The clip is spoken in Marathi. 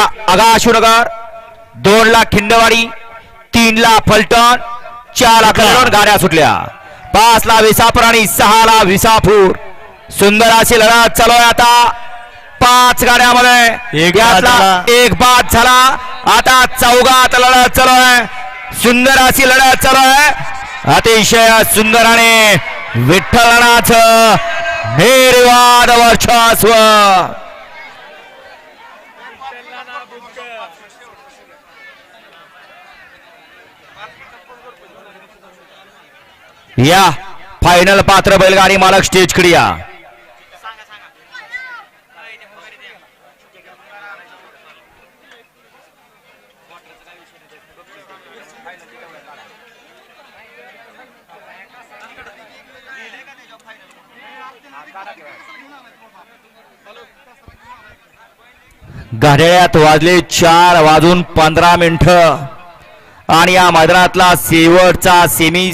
ला आगाशुनगर दोन ला खिंडवाडी तीन ला फलटण चार ला कल्याण गाड्या सुटल्या. पाच ला विसापूर आणि सहा ला विसापूर. सुंदर अशी लढत चालू आहे आता. पाच गाड्यामध्ये एक. एक बाद झाला. आता चौघात लढत चालू आहे. सुंदर अशी लढत चालू आहे. अतिशय सुंदर आणि विठ्ठलनाचं निर्वाद या फाइनल पात्र बैलगाडी मालक स्टेज क्रिया। घड्याळ्यात वाजले चार वाजून पंधरा मिनिट. आणि या मैदानातला शेवटचा सेमी